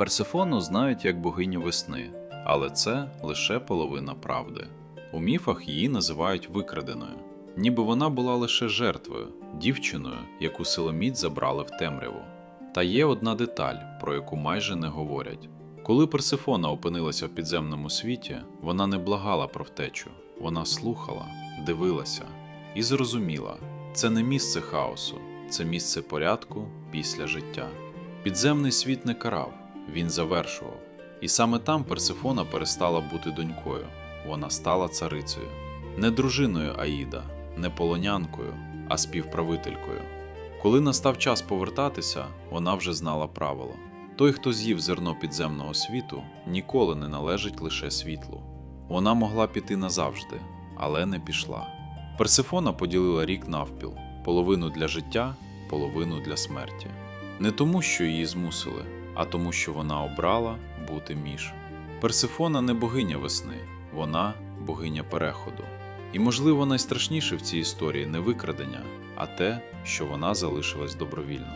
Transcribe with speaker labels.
Speaker 1: Персифону знають як богиню весни, але це лише половина правди. У міфах її називають викраденою, ніби вона була лише жертвою, дівчиною, яку силоміць забрали в темряву. Та є одна деталь, про яку майже не говорять. Коли Персифона опинилася в підземному світі, вона не благала про втечу, вона слухала, дивилася і зрозуміла, це не місце хаосу, це місце порядку після життя. Підземний світ не карав, він завершував. І саме там Персифона перестала бути донькою, вона стала царицею. Не дружиною Аїда, не полонянкою, а співправителькою. Коли настав час повертатися, вона вже знала правило. Той, хто з'їв зерно підземного світу, ніколи не належить лише світлу. Вона могла піти назавжди, але не пішла. Персифона поділила рік навпіл половину для життя, половину для смерті. Не тому, що її змусили, а тому, що вона обрала бути між. Персифона не богиня весни, вона богиня переходу. І, можливо, найстрашніше в цій історії не викрадення, а те, що вона залишилась добровільно.